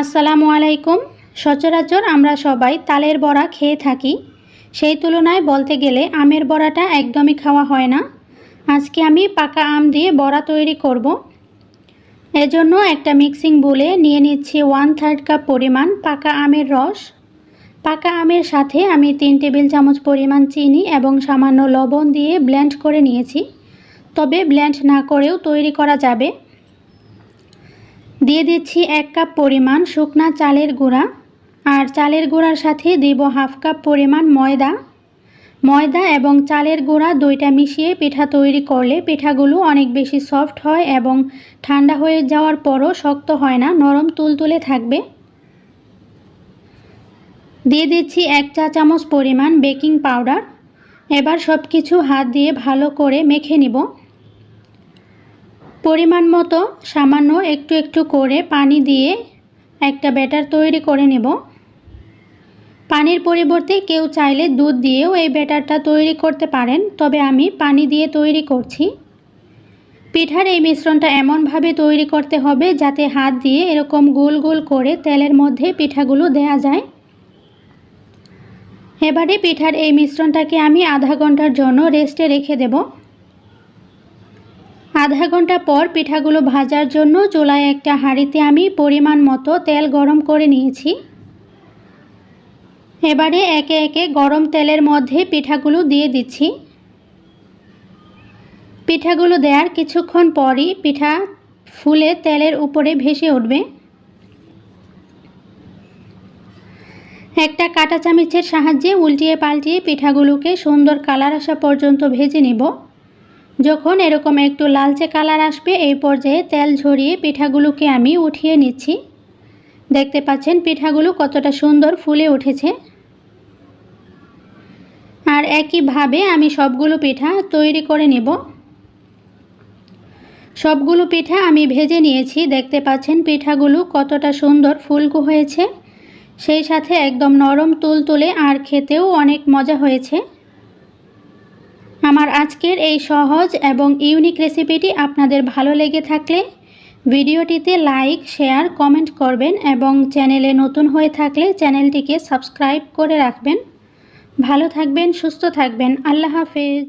আসসালামু আলাইকুম। সচরাচর আমরা সবাই তালের বড়া খেয়ে থাকি। সেই তুলনায় বলতে গেলে আমের বড়াটা একদমই খাওয়া হয় না। আজকে আমি পাকা আম দিয়ে বড়া তৈরি করব। এজন্য একটা মিক্সিং বলে নিয়ে নিচ্ছি ওয়ান থার্ড কাপ পরিমাণ পাকা আমের রস। পাকা আমের সাথে আমি তিন টেবিল চামচ পরিমাণ চিনি এবং সামান্য লবণ দিয়ে ব্লেন্ড করে নিয়েছি। তবে ব্লেন্ড না করেও তৈরি করা যাবে। দিয়ে দিচ্ছি এক কাপ পরিমাণ শুকনা চালের গুঁড়া। আর চালের গুঁড়ার সাথে দিব হাফ কাপ পরিমাণ ময়দা। ময়দা এবং চালের গুঁড়া দুইটা মিশিয়ে পিঠা তৈরি করলে পিঠাগুলো অনেক বেশি সফট হয় এবং ঠান্ডা হয়ে যাওয়ার পরও শক্ত হয় না, নরম তুলতুলে থাকবে। দিয়ে দিচ্ছি এক চা চামচ পরিমাণ বেকিং পাউডার। এবার সব কিছু হাত দিয়ে ভালো করে মেখে নিব। পরিমাণ মতো সামান্য একটু একটু করে পানি দিয়ে একটা ব্যাটার তৈরি করে নেব। পানির পরিবর্তে কেউ চাইলে দুধ দিয়েও এই ব্যাটারটা তৈরি করতে পারেন, তবে আমি পানি দিয়ে তৈরি করছি। পিঠার এই মিশ্রণটা এমনভাবে তৈরি করতে হবে যাতে হাত দিয়ে এরকম গোল গোল করে তেলের মধ্যে পিঠাগুলো দেয়া যায়। এবারে পিঠার এই মিশ্রণটাকে আমি আধা ঘণ্টার জন্য রেস্টে রেখে দেবো। আধা ঘণ্টা পর পিঠাগুলো ভাজার জন্য চুলায় একটা হাঁড়িতে আমি পরিমাণ মতো তেল গরম করে নিয়েছি। এবারে একে একে গরম তেলের মধ্যে পিঠাগুলো দিয়ে দিচ্ছি। পিঠাগুলো দেওয়ার কিছুক্ষণ পরই পিঠা ফুলে তেলের উপরে ভেসে উঠবে। একটা কাঁটা চামিচের সাহায্যে উল্টিয়ে পাল্টিয়ে পিঠাগুলোকে সুন্দর কালার আসা পর্যন্ত ভেজে নেব। যখন এরকম একটু লালচে কালার আসবে, এই পর্যায়ে তেল ঝরিয়ে পিঠাগুলোকে আমি উঠিয়ে নিচ্ছি। দেখতে পাচ্ছেন পিঠাগুলো কতটা সুন্দর ফুলে উঠেছে। আর একইভাবে আমি সবগুলো পিঠা তৈরি করে নেব। সবগুলো পিঠা আমি ভেজে নিয়েছি। দেখতে পাচ্ছেন পিঠাগুলো কতটা সুন্দর ফুলকু হয়েছে। সেই সাথে একদম নরম তুল তুলে আর খেতেও অনেক মজা হয়েছে। আমার আজকের এই সহজ এবং ইউনিক রেসিপিটি আপনাদের ভালো লেগে থাকলে ভিডিওটিতে লাইক, শেয়ার, কমেন্ট করবেন এবং চ্যানেলে নতুন হয়ে থাকলে চ্যানেলটিকে সাবস্ক্রাইব করে রাখবেন। ভালো থাকবেন, সুস্থ থাকবেন। আল্লাহ হাফেজ।